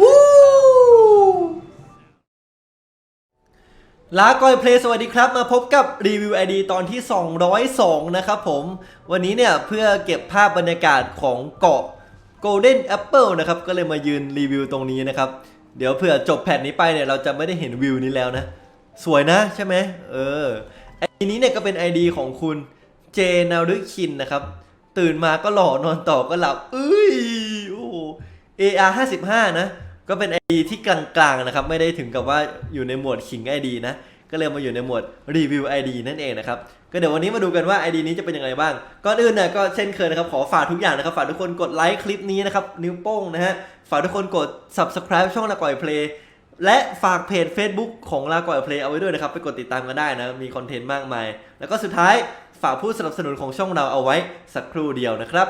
วู้ลากอยเพลย์สวัสดีครับ มาพบกับรีวิว ID ตอนที่ 202 นะครับผม วันนี้เนี่ยเพื่อเก็บภาพบรรยากาศของเกาะ Golden Apple นะครับ ก็เลยมายืนรีวิวตรงนี้นะครับ เดี๋ยวเผื่อจบแผ่นนี้ไปเนี่ยเราจะไม่ได้เห็นวิวนี้แล้วนะ สวยนะใช่ไหมเออไอนี้เนี่ยก็เป็น ID ของคุณเจนารุคินนะครับ ตื่นมาก็หล่อนอนต่อก็หลับเอ้ย AR 55 นะ ก็เป็น ID ที่กลางๆนะครับ ไม่ได้ถึงกับว่าอยู่ในหมวดขิง ID นะ ก็เลยมาอยู่ในหมวดรีวิว ID นั่นเองนะครับ ก็เดี๋ยววันนี้มาดูกันว่า ID นี้จะเป็นยังไงบ้าง ก่อนอื่นนี่ยก็เช่นเคยนะครับ ขอฝากทุกอย่างนะครับ ฝากทุกคนกดไลค์คลิปนี้นะครับ นิ้วโป้งนะฮะ ฝากทุกคนกด subscribe ช่องละก่อยเพลย์และฝากเพจ Facebook ของลาก่อยเพลย์เอาไว้ด้วยนะครับ ไปกดติดตามกันได้นะ มีคอนเทนต์มากมาย แล้วก็สุดท้ายฝากผู้สนับสนุนของช่องเราเอาไว้สักครู่เดียวนะครับ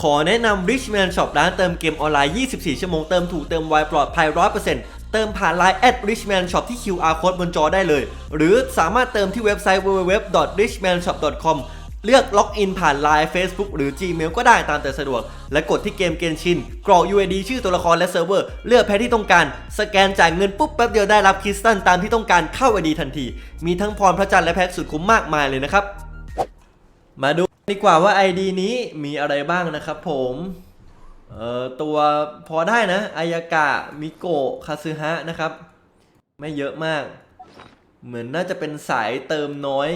ขอแนะนำ Richman Shop ร้านเติมเกมออนไลน์ 24 ชั่วโมง เติมถูกเติมไวปลอดภัย 100%เติมผ่าน Line at Richman Shop ที่ QR code บนจอได้เลย หรือสามารถเติมที่เว็บไซต์ www.richmanshop.com เลือกล็อกอินผ่าน Line Facebook หรือ Gmail ก็ได้ตามแต่สะดวก และกดที่เกมเกนชิน กรอก UID ชื่อตัวละครและเซิร์ฟเวอร์ เลือกแพ้ที่ต้องการ สแกนจ่ายเงินปุ๊บแป๊บเดียวได้รับคริสตัลตามที่ต้องการเข้า ID ทันที มีทั้งพรพระจันทร์และแพ็กสุดคุ้มมากมายเลยนะครับ มาดู ดีกว่าว่า ID นี้มีอะไรบ้างนะครับผมเอ่อตัวพอได้นะอายากะมิโกะคาซึฮะนะครับ ไม่เยอะมาก เหมือนน่าจะเป็นสายเติมน้อย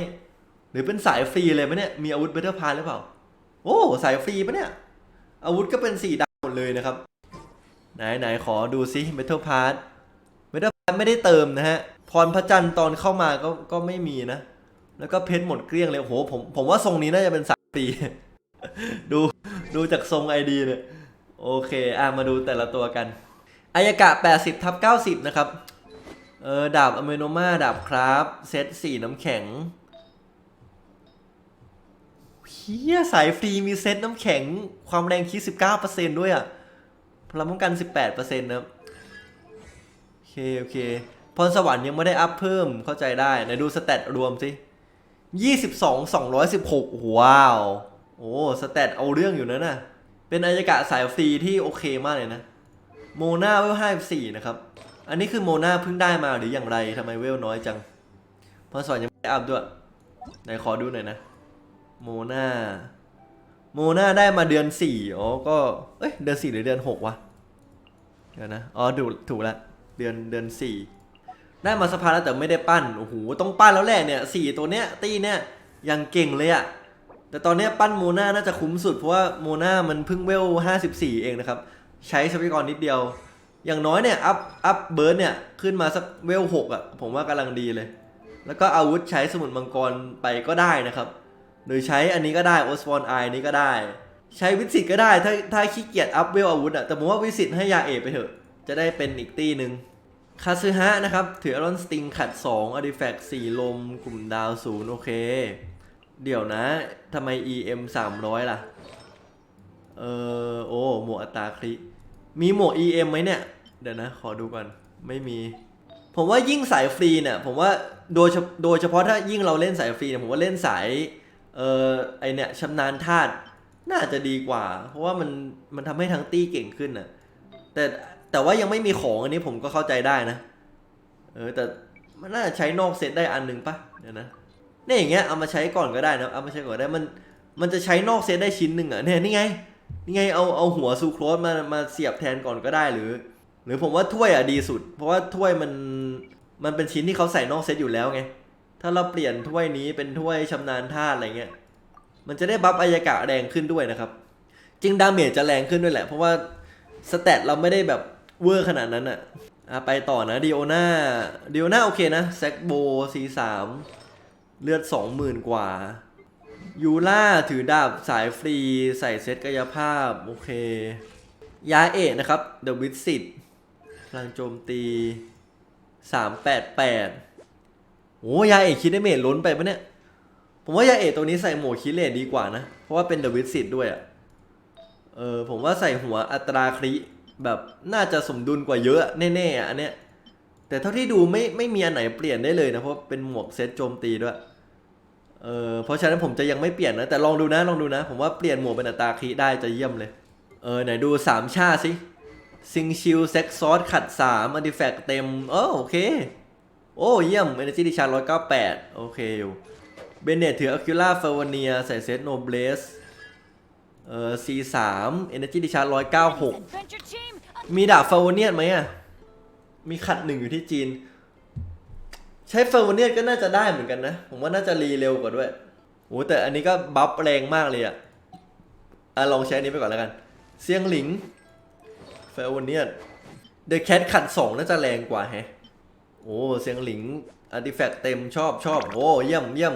หรือเป็นสายฟรีเลยไหมเนี่ย มีอาวุธเบเทอร์พาร์หรือเปล่า โอ้สายฟรีปะเนี่ย อาวุธก็เป็นสีดำหมดเลยนะครับ ไหนไหนขอดูซิเบเทอร์พาร์เบเทอร์พาร์ไม่ได้เติมนะฮะพรพระจันทร์ตอนเข้ามาก็ก็ไม่มีนะ แล้วก็เพชรหมดเกลี้ยงเลยโหผมผมว่าทรงนี้น่าจะเป็นสายฟรีดูดูจากทรงไอดีเนี่ยโอเคอะมาดูแต่ละตัวกันอายากะ 80ทับ90 นะครับ เออ ดาบอเมโนมา ดาบครับ เซตสีน้ำแข็งเฮียสายฟรีมีเซตน้ำแข็ง ความแรงคิด19%ด้วยอะพลังป้องกัน 18%นะครับโอเค โอเคพรสวรรค์ยังไม่ได้อัพเพิ่มเข้าใจได้ไหนดูสเตตรวมสิ 22 216ว้าว โอ้สเตตเอาเรื่องอยู่นะน่ะ เป็นอายากะสายฟรีที่โอเคมากเลยนะ โมนาเวล54นะครับ อันนี้คือโมนาเพิ่งได้มาหรืออย่างไรทำไมเวลน้อยจังพอสอนยังไม่อัพด้วย ไหนขอดูหน่อยนะ โมนาโมนาได้มาเดือน4อ๋อ ก็ เอ้ย เดือน4หรือเดือน6วะ เดี๋ยวนะ อ๋อ ดู ถูกแล้วเดือน เดือน4 ได้มาสภาแล้วแต่ไม่ได้ปั้น โอ้โห ต้องปั้นแล้วแหละเนี่ยสี่ตัวเนี้ยตีเนี้ยยังเก่งเลยอะแต่ตอนเนี้ยปั้นโมนาน่าจะคุ้มสุด เพราะว่าโมนามันเพิ่งเวล 54 เองนะครับ ใช้ทรัพยากรนิดเดียว อย่างน้อยเนี่ย อัพ อัพเบิร์ดเนี่ย ขึ้นมาสักเวล 6อะผมว่ากำลังดีเลย แล้วก็อาวุธใช้สมุนมังกรไปก็ได้นะครับ หรือใช้อันนี้ก็ได้โอสปอนไอนี้ก็ได้ ใช้วิสิตก็ได้ถ้าถ้าขี้เกียจอัพเวลอาวุธอะแต่ผมว่าวิสิตให้ยาเอไปเถอะ จะได้เป็นอีกตีหนึ่ง คาซึฮะนะครับ ถืออารอนสติงขัด2อาริแฟกต์4ลม กลุ่มดาวศูนย์โอเค เดี๋ยวนะทำไม EM 300 ล่ะ เออโอ้ หมวกอัตราคลิมีหมวก EM ไหมเนี่ย เดี๋ยวนะ ขอดูก่อน ไม่มี ผมว่ายิ่งสายฟรีเนี่ย ผมว่าโดยเฉโดยเฉพาะถ้ายิ่งเราเล่นสายฟรีเนี่ย ผมว่าเล่นสาย เออไอเนี่ยชำนาญธาตุน่าจะดีกว่า เพราะว่ามันมันทำให้ทั้งตี้เก่งขึ้นน่ะ แต่ แต่ว่ายังไม่มีของอันนี้ผมก็เข้าใจได้นะ เออ แต่มันน่าจะใช้นอกเซตได้อันหนึ่งปะเดี๋ยวนะเนี่ยอย่างเงี้ยเอามาใช้ก่อนก็ได้นะเอามาใช้ก่อนได้มันมันจะใช้นอกเซตได้ชิ้นหนึ่งอะเนี่ยนี่ไงนี่ไงเอาเอาหัวซูโครสมามาเสียบแทนก่อนก็ได้หรือ หรือผมว่าถ้วยอะดีสุด เพราะว่าถ้วยมันมันเป็นชิ้นที่เขาใส่นอกเซตอยู่แล้วไงถ้าเราเปลี่ยนถ้วยนี้เป็นถ้วยชำนาญธาอะไรเงี้ยมันจะได้บัฟอายากะแรงขึ้นด้วยนะครับ จริงดาเมจจะแรงขึ้นด้วยแหละ เพราะว่าสเตตเราไม่ได้แบบ เวอร์ขนาดนั้นอะอะไปต่อนะดิโอนาดิโอนาโอเคนะแซกโบซีสามเลือดสองหมื่นกว่า ยูล่าถือดาบสายฟรีใส่เซตกายภาพ โอเค ยาเอะนะครับเดอะวิสิตพลังโจมตี388โอ้ยาเอะคิดได้เมจล้นไปปะเนี่ย ผมว่ายาเอะตัวนี้ใส่หมวกคิเลตดีกว่านะ เพราะว่าเป็นเดอะวิสิตด้วยอะ่ะ เออผมว่าใส่หัวอัตราคริ แบบน่าจะสมดุลกว่าเยอะแน่ๆอันเนี้ยแต่เท่าที่ดูไม่ไม่มีอันไหนเปลี่ยนได้เลยนะเพราะเป็นหมวกเซตโจมตีด้วยเออเพราะฉะนั้นผมจะยังไม่เปลี่ยนนะแต่ลองดูนะลองดูนะ ผมว่าเปลี่ยนหมวกเป็นอัตราคริได้จะเยี่ยมเลย เออไหนดูสามชาติสิซิงชิลเซ็กซอสขัดสามอันดิแฟกเต็มเออโอเค โอ้เยี่ยม Energy ดิชาร์ร้อยเก้าแปดโอเคอยู่เบเนตถืออะคิล่าเฟอร์เนียใส่เซตโนเบลส เอ่อ C3 Energy ดิชาร์ร้อยเก้าหก Adventure team, มีดาบเฟอร์เนียนไหมอะ มีขัดหนึ่งอยู่ที่จีน ใช้เฟอร์เนียนก็น่าจะได้เหมือนกันนะ ผมว่าน่าจะรีเร็วกว่าด้วยโอ้แต่อันนี้ก็บัฟแรงมากเลยอะอะลองใช้อันนี้ไปก่อนแล้วกัน เซียงหลิงเฟอร์เนียนเดอะแคทขัดสองน่าจะแรงกว่าแฮะ โอ้เสียงหลิงอาร์ติแฟกต์เต็มชอบชอบโอ้เยี่ยมเยี่ยม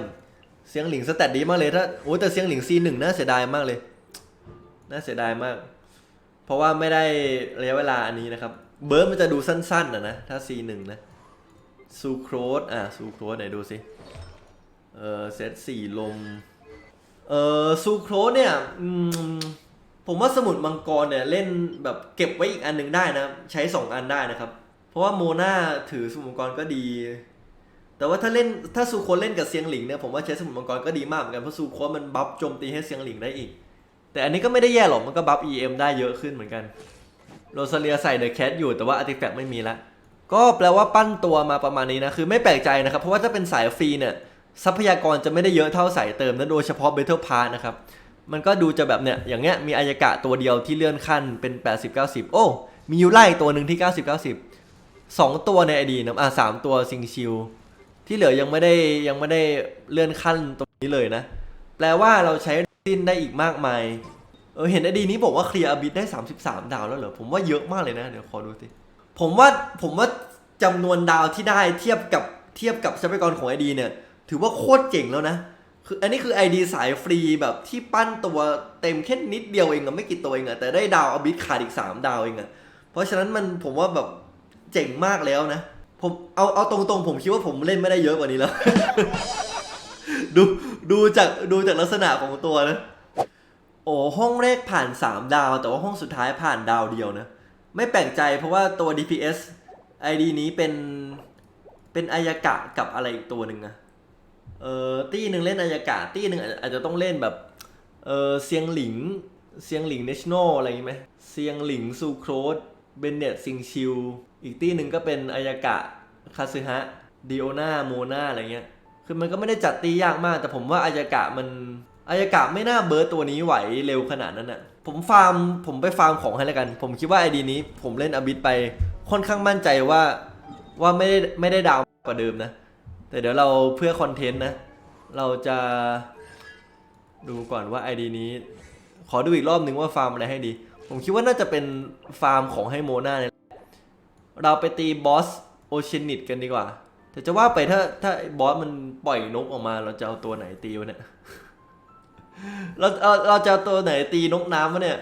เสียงหลิงสแตทดีมากเลยถ้าโอ้แต่เสียงหลิง C1 น่าเสียดายมากเลย น่าเสียดายมาก เพราะว่าไม่ได้ระยะเวลาอันนี้นะครับ เบิร์ดมันจะดูสั้นๆนะนะ ถ้า C1 นะซูโครสอะซูโครสไหนดูสิ เออเซตสี่ลม เออซูโครสเนี่ยผมว่าสมุดมังกรเนี่ยเล่นแบบเก็บไว้อีกอันหนึ่งได้นะ ใช้2อันได้นะครับ เพราะว่าโมนาถือสมุดมังกรก็ดี แต่ว่าถ้าเล่นถ้าซูโครสเล่นกับเซียงหลิงเนี่ยผมว่าใช้สมุดมังกรก็ดีมากเหมือนกันเพราะซูโครสมันบัฟโจมตีให้เซียงหลิงได้อีก แต่อันนี้ก็ไม่ได้แย่หรอกมันก็บัฟ EM ได้เยอะขึ้นเหมือนกันโรซาเลียใส่เดอะแคทอยู่แต่ว่าอาร์ติแฟกต์ไม่มีละก็แปลว่าปั้นตัวมาประมาณนี้นะ คือไม่แปลกใจนะครับ เพราะว่าถ้าเป็นสายฟรีเนี่ย ทรัพยากรจะไม่ได้เยอะเท่าสายเติมนะโดยเฉพาะ Battle Pass นะครับ มันก็ดูจะแบบเนี่ย อย่างเงี้ยมีอายากะตัวเดียวที่เลื่อนขั้นเป็น 80 90 โอ้ มียูไล่ตัวหนึ่งที่ 90 90สองตัวในไอดีนะอะสามตัวซิงชิลที่เหลือยังไม่ได้ยังไม่ได้เลื่อนขั้นตรงนี้เลยนะ แปลว่าเราใช้ สิ้นได้อีกมากมาย เออเห็นไอดีนี้บอกว่าเคลียร์อบิดได้ 33 ดาวแล้วเหรอ ผมว่าเยอะมากเลยนะ เดี๋ยวขอดูสิ ผมว่าผมว่าจำนวนดาวที่ได้เทียบกับเทียบกับทรัพยากรของไอดีเนี่ย ถือว่าโคตรเจ๋งแล้วนะ คืออันนี้คือไอดีสายฟรีแบบที่ปั้นตัวเต็มแค่นิดเดียวเองอะไม่กี่ตัวเองอะแต่ได้ดาวอบิดขาดอีก 3 ดาวเองอะเพราะฉะนั้นมันผมว่าแบบเจ๋งมากแล้วนะผมเอาเอาตรงๆ ผมคิดว่าผมเล่นไม่ได้เยอะกว่านี้แล้ว ดู ดูจากดูจากลักษณะของตัวนะ โอ้ห้องแรกผ่าน 3 ดาว แต่ว่าห้องสุดท้ายผ่านดาวเดียวนะ ไม่แปลกใจเพราะว่าตัว DPS ID นี้เป็นเป็นอายากะกับอะไรอีกตัวหนึ่งอะเออตี้หนึ่งเล่นอายากะตี้หนึ่งอาจจะต้องเล่นแบบเออเซียงหลิงเซียงหลิงเนชั่นอลอะไรอย่างงี้ไหมเซียงหลิงซูโครสเบนเนตซิงชิลอีกตี้หนึ่งก็เป็นอายากะคาซึฮะดิโอนาโมนาอะไรเงี้ย คือมันก็ไม่ได้จัดตียากมาก แต่ผมว่าอายากะมันอายากะไม่น่าเบิร์ตตัวนี้ไหวเร็วขนาดนั้นน่ะ ผมฟาร์มผมไปฟาร์มของให้แล้วกัน ผมคิดว่าไอดีนี้ผมเล่นอบิดไปค่อนข้างมั่นใจว่าว่าไม่ได้ไม่ได้ดาวกว่าเดิมนะ แต่เดี๋ยวเราเพื่อคอนเทนต์นะ เราจะดูก่อนว่าไอดีนี้ ขอดูอีกรอบหนึ่งว่าฟาร์มอะไรให้ดี ผมคิดว่าน่าจะเป็นฟาร์มของให้โมนาเนี่ยเราไปตีบอสโอเชนิตกันดีกว่า แต่จะว่าไปถ้าถ้าบอสมันปล่อยนกออกมา เราจะเอาตัวไหนตีวะเนี่ยเราเราเราจะเอาตัวไหนตีนกน้ำวะเนี่ย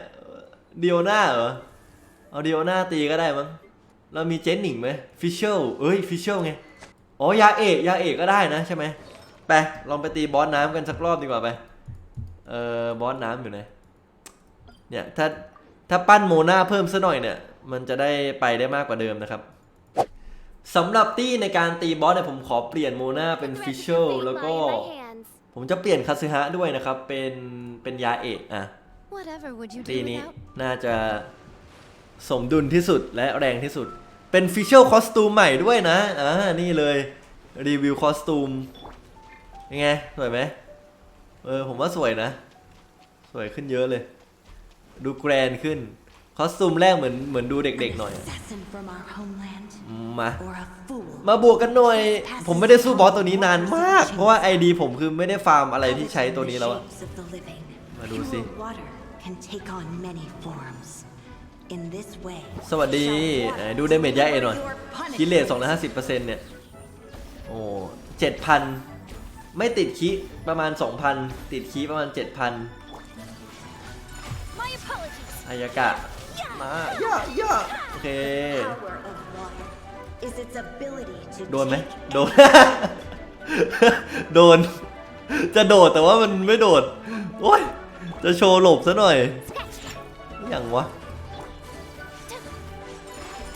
เดียวหน้าเหรอเอาเดียวหน้าตีก็ได้มั้งเรามีเจนหนิงไหมฟิชเชลเอ้ยฟิชเชลไงอ๋อยาเอกยาเอกก็ได้นะใช่ไหมไปลองไปตีบอสน้ำกันสักรอบดีกว่าไปเออบอสน้ำอยู่ไหนเนี่ยถ้าถ้าปั้นโมนาเพิ่มซะหน่อยเนี่ย มันจะได้ไปได้มากกว่าเดิมนะครับ สำหรับตี้ในการตีบอสเนี่ยผมขอเปลี่ยนโมนาเป็นฟิชเชลแล้วก็ ผมจะเปลี่ยนคาซึฮะด้วยนะครับ เป็นเป็นยาเอกอะ Whatever would you ตี do นี้ without? น่าจะสมดุลที่สุดและแรงที่สุด เป็นฟิชเชลคอสตูมใหม่ด้วยนะอ่านี่เลย รีวิวคอสตูมยังไง สวยไหมเออ ผมว่าสวยนะ สวยขึ้นเยอะเลย ดูแกรนด์ขึ้น คอสตูมแรกเหมือนเหมือนดูเด็กๆหน่อย assassin from our homeland มา or a fool มาบวกกันหน่อย ผมไม่ได้สู้บอสตัวนี้นานมาก เพราะว่าไอดีผมคือไม่ได้ฟาร์มอะไรที่ใช้ตัวนี้แล้วอะ Shapes of the living. มาดูสิ Pure water can take on many forms. In this way, สวัสดี shall ไหน water ดูเดเมจยาเอหน่อย your punishment. คิเลสสองร้อยห้าสิบเปอร์เซ็นต์เนี่ย โอ้เจ็ดพันไม่ติดคิประมาณสองพันติดคิประมาณเจ็ดพัน My apologies. อายากะ มาย่าย่าโอเค Power of water is its ability to โดนไหม take โดน โดน จะโดดแต่ว่ามันไม่โดด โอ้ย จะโชว์หลบซะหน่อย อย่างวะ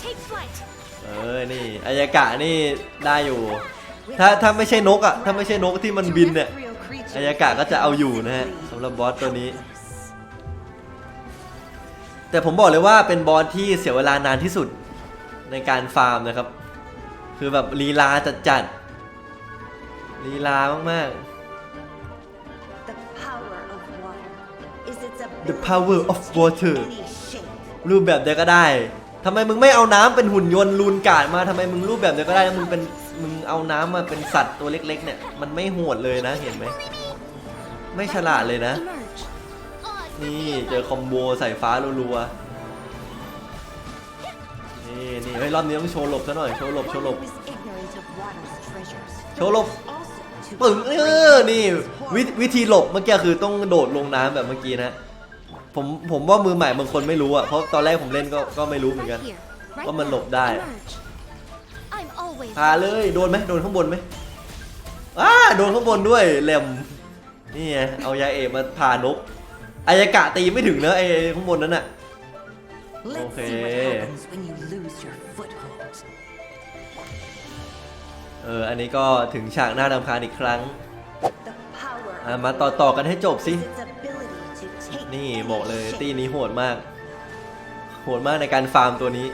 Take flight. เออนี่อายากะนี่ได้อยู่ ถ้าถ้าไม่ใช่นกอะ ถ้าไม่ใช่นกที่มันบินเนี่ย terrestrial creatures อายากะก็จะเอาอยู่นะฮะสำหรับบอสตัวนี้ powerless. แต่ผมบอกเลยว่าเป็นบอสที่เสียเวลานานที่สุดในการฟาร์มนะครับ คือแบบลีลาจัดจัดๆลีลามาก The power of water is its ability The power of to take water. any shape. ๆรูปแบบเดียวก็ได้ทำไมมึงไม่เอาน้ำเป็นหุ่นยนต์ลูนกาดมาทำไมมึงรูปแบบเดียวก็ได้แล้วมึงเป็นมึงเอาน้ำมาเป็นสัตว์ตัวเล็ก ๆ เนี่ย มันไม่โหดเลยนะเห็นไหม ไม่ฉลาดเลยนะ Emerge. นี่เจอคอมโบใส่ฟ้ารัวๆ นี่นี่เฮ้ยรอบนี้ต้องโชว์หลบซะหน่อย โชว์หลบ โชว์หลบ โชว์หลบปึ้งเออ นี่วิวิธีหลบเมื่อกี้คือต้องโดดลงน้ำแบบเมื่อกี้นะ ผมผมว่ามือใหม่บางคนไม่รู้อะ เพราะตอนแรกผมเล่นก็ก็ไม่รู้เหมือนกันว่ามันหลบได้พาเลยโดนไหมโดนข้างบนไหมอ้าโดนข้างบนด้วยแหลมนี่ไงเอายาเอกมาพานก อายากะตีไม่ถึงนะไอ้ข้างบนนั้นน่ะ Let's Okay. see what happens when you lose your foothold. เออ อันนี้ก็ถึงฉากหน้าดำคาญอีกครั้ง The power อะ of มาต่อต่อกันให้จบ water สิ is its ability to take นี่ any บอกเลย shape. ตีนี้โหดมาก โหดมากในการฟาร์มตัวนี้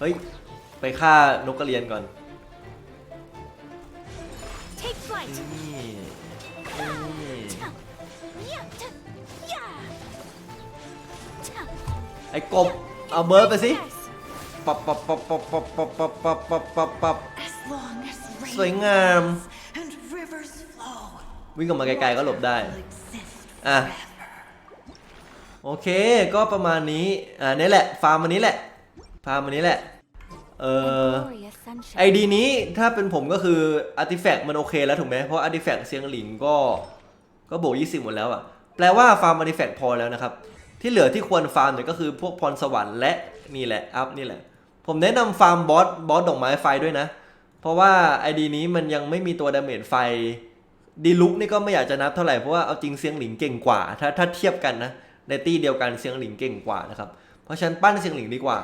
เฮ้ย ไปฆ่านกกระเรียนก่อน take flight. อ้กบเอาเบิร์ดไปสิปับปับปับปับปับปับปับปับปับปับปับสวยงามวิ่งออกมาไกลๆก็หลบได้อะโอเคก็ประมาณนี้อ่านี่แหละฟาร์มอันนี้แหละฟาร์มอันนี้แหละเออไอดีนี้ถ้าเป็นผมก็คืออาร์ติแฟกต์มันโอเคแล้วถูกไหมเพราะอาร์ติแฟกต์เซียงหลิงก็ก็โบยี่สิบหมดแล้วอะแปลว่าฟาร์มอาร์ติแฟกต์พอแล้วนะครับ ที่เหลือที่ควรฟาร์มเนี่ยก็คือพวกพรสวรรค์และนี่แหละอัพนี่แหละ ผมแนะนำฟาร์มบอสบอสดอกไม้ไฟด้วยนะ เพราะว่าไอดีนี้มันยังไม่มีตัวดาเมจไฟดีลุกนี่ก็ไม่อยากจะนับเท่าไหร่เพราะว่าเอาจริงเซียงหลิงเก่งกว่า ถ้าถ้าเทียบกันนะในตี้เดียวกันเซียงหลิงเก่งกว่านะครับเพราะฉะนันปั้นเซียงหลิงดีกว่า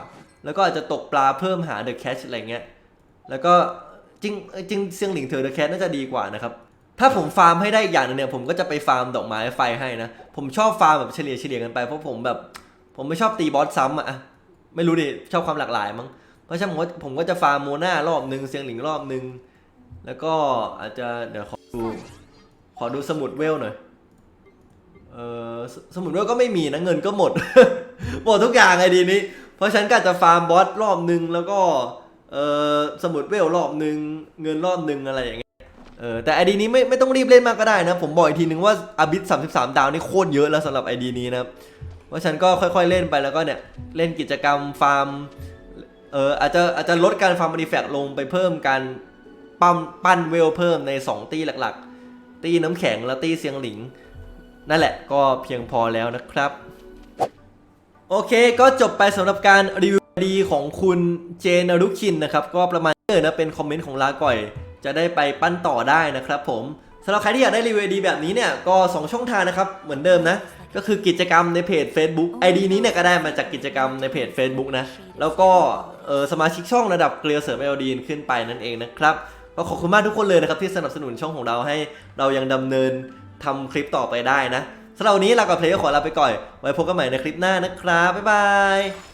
แล้วก็อาจจะตกปลาเพิ่มหาเดอะแคชอะไรเงี้ยแล้วก็จริงจริงเซียงหลิงเธอเดอะแคทน่าจะดีกว่านะครับ ถ้าผมฟาร์มให้ได้อีกอย่างหนึงเนี่ยผมก็จะไปฟาร์มดอกไม้ไฟให้นะ ผมชอบฟาร์มแบบเฉลี่ยเฉลี่ยกันไปเพราะผมแบบ ผมไม่ชอบตีบอสซ้ำอะอะไม่รู้ดิชอบความหลากหลายมั้งเพราะฉะนั้นผมก็ผมก็จะฟาร์มโมนารอบนึงเซียงหลิงรอบนึงแล้วก็อาจจะเดี๋ยวขอดู ขอดูสมุดเวลหน่อยเออสสมุดเวลก็ไม่มีนะเงินก็หมด หมดทุกอย่างไอดีนี้ เพราะฉะนันก็อาจจะฟาร์มบอสรอบนึงแล้วก็เออสมุดเวลรอบนึงเงินรอบนึงอะไรอย่างเงี้ย เออแต่ไอดีนี้ไม่ไม่ต้องรีบเล่นมากก็ได้นะผมบอกอีกทีนึงว่าอาบิส33ดาวนี่โคตรเยอะแล้วสำหรับไอดีนี้นะครับเพราะฉันก็ค่อยๆเล่นไปแล้วก็เนี่ยเล่นกิจกรรมฟาร์มเอออาจจะอาจจะลดการฟาร์มอาร์ติแฟกต์ลงไปเพิ่มการปั้มปั้นเวลเพิ่มใน 2 ตีหลักๆ ตีน้ำแข็งและตีเสียงหลิง นั่นแหละก็เพียงพอแล้วนะครับ โอเคก็จบไปสำหรับการรีวิวดีของคุณเจนอรุคินนะครับ ก็ประมาณนี้นะเป็นคอมเมนต์ของลาก่อย จะได้ไปปั้นต่อได้นะครับผมสำหรับใครที่อยากได้รีวิวดีแบบนี้เนี่ยก็ 2 ช่องทางนะครับ เหมือนเดิมนะ ก็คือกิจกรรมในเพจ Facebook ID นี้เนี่ยก็ได้มาจากกิจกรรมในเพจ Facebook นะ แล้วก็เออสมาชิกช่องระดับเกลียวเสริมเอลดีนขึ้นไปนั่นเองนะครับก็ขอบคุณมากทุกคนเลยนะครับ ที่สนับสนุนช่องของเราให้เรายังดำเนินทำคลิปต่อไปได้นะสำหรับวันนี้ลากับเพลย์ขอลาไปก่อน ไว้พบกันใหม่ในคลิปหน้านะครับบ๊ายบาย